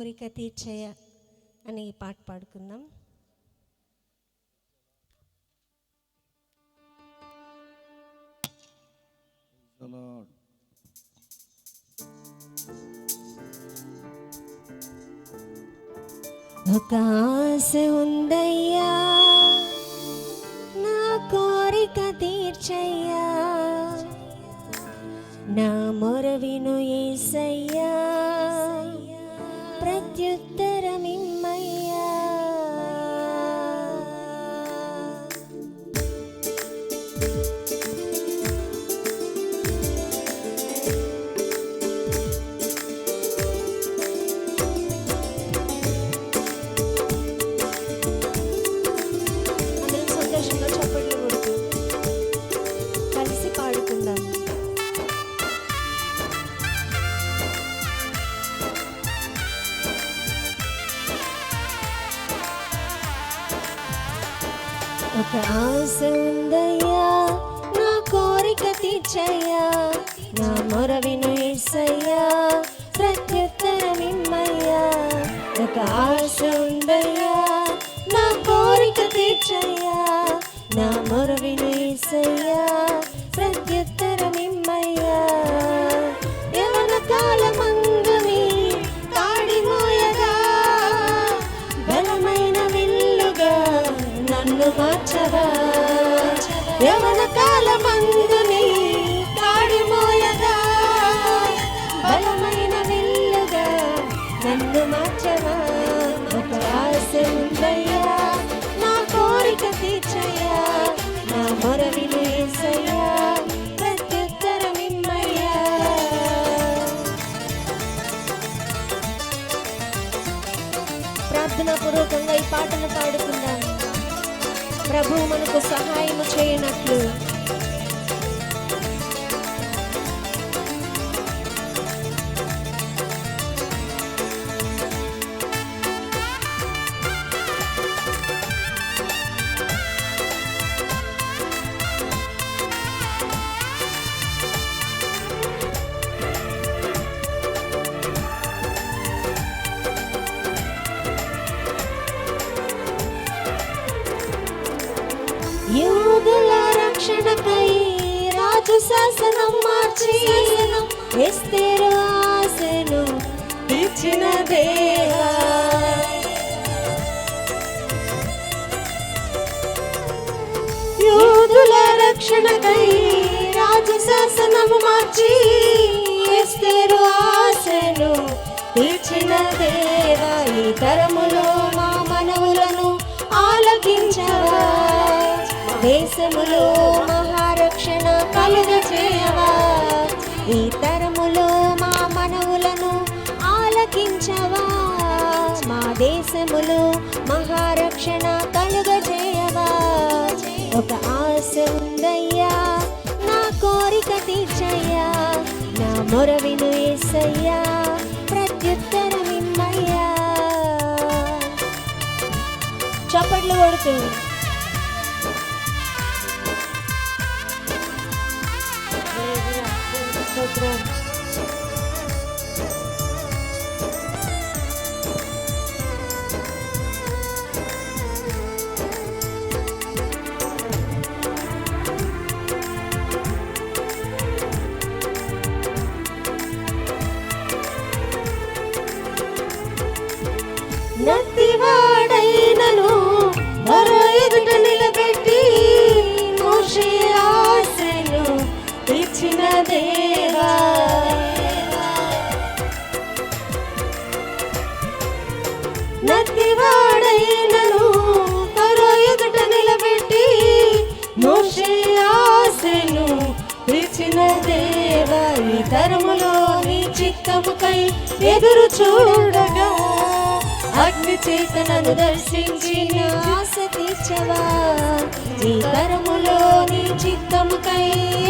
కోరిక తీర్చేయ అని ఈ పాట పాడుకుందాం. ఒక ఆశ ఉందయ్యా నా కోరిక తీర్చయ్యా నా మొర విను ఏసయ్యా ప్రత్యుత్తరమిమ్మయ్యా ఒక ఆశ ఉందయ్యా నా కోరిక తీర్చయ్యా నా మొర బలమైన విల్లుగా నన్ను మార్చవా ఒక ఆశ ఉందయ్యా నా కోరిక తీర్చయ్యా నా మొర వినేసయ్యా ప్రత్యుత్తరమిమ్మయ్యా ప్రార్థనా ఈ పాటను పాడుకుందాం. ప్రభు మనకు సహాయము చేయనట్లు యూదుల రక్షణకై రాజు శాసనం మార్చి ఎస్తేరు ఆశను ఇచ్చిన దేవా. యూదుల రక్షణకై రాజు శాసనము మార్చి ఎస్తేరు ఆశను ఇచ్చిన దేవా. ఈ దేశములో మహారక్షణ కలుగ చేయవా ఈ తరములో మా మనవులను ఆలకించవా? మా దేశములో మహారక్షణ కలుగ చేయవా ఒక ఆశ ఉందయ్యా నా కోరిక తీర్చయ్యా నా మొర విను ఏసయ్యా ప్రత్యుత్తరమిమ్మయ్యా. చప్పట్లు కొడుతుంది దేవా ఈ తరములో నీ చిత్తముకై ఎదురు చూడగా అగ్ని చేతనను దర్శించి ఆశ తీర్చవా? ఈ తరములో నీ చిత్తముకై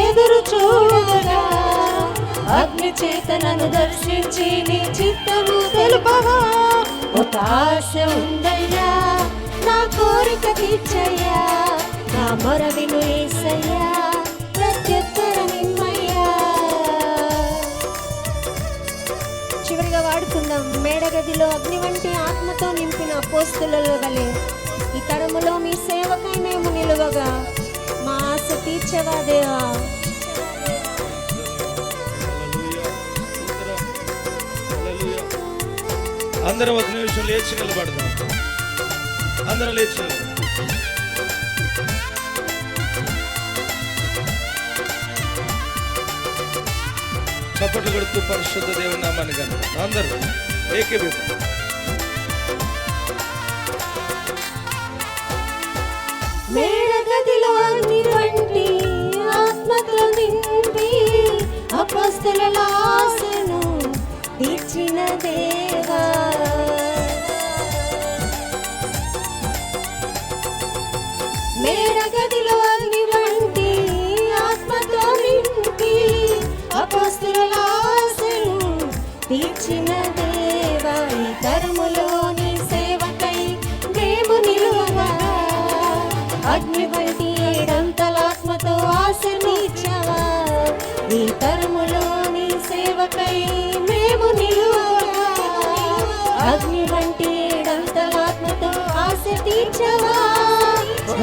ఎదురు చూడగా అగ్ని చేతనను దర్శించి నీ చిత్తము తెలుపవా? ఒక ఆశ ఉందయ్యా నా కోరిక తీర్చయ్యా నా మొర విను ఏసయ్యా. గదిలో అగ్ని వంటి ఆత్మతో నింపిన అపోస్తులలో వలె ఈ తరములో మీ సేవకై మేము నిలువగా. మా ఆశ తీర్చవాదేవా అందరం ఒక నిమిషం లేచి నిలబడదాం. అందరం లేచి నిలబడదాం. చప్పట్లు కొడుతూ పరిశుద్ధ దేవుని నామాన్ని కనుక అందరూ. ఏకీభవించండి మేడగదిలో అగ్ని ఆత్మతో నింపి అపస్తుల ఆశను తీర్చిన దేవా. మేడగది అగ్ని వంటి ఏడంతలాత్మతో ఆశ నీచవా ఈ తరములోని సేవకై మేము నిలువగా. అగ్ని వంటి ఏడంతలాత్మతో ఆశ తీర్చవా ఒక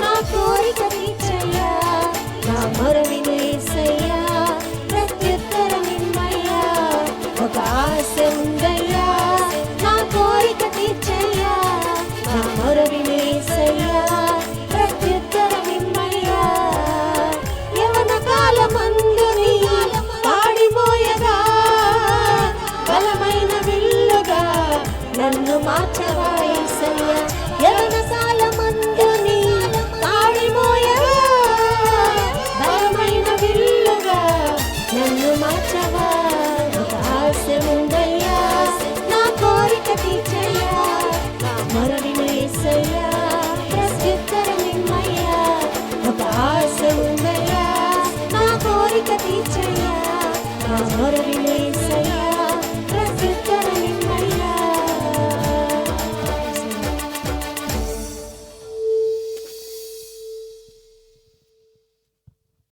నా కోరిక తీర్చయ్యా నా మొరవిని ఏసయ్యా ప్రత్యుత్తరమిమ్మయ్యా. ఒక ఆశ నన్ను మార్చవా ఒక ఆశ ఉందయ్యా నా కోరిక తీర్చయ్యా నా ఒక ఆశ ఉందయ్యా నా కోరిక తీర్చయ్యా నా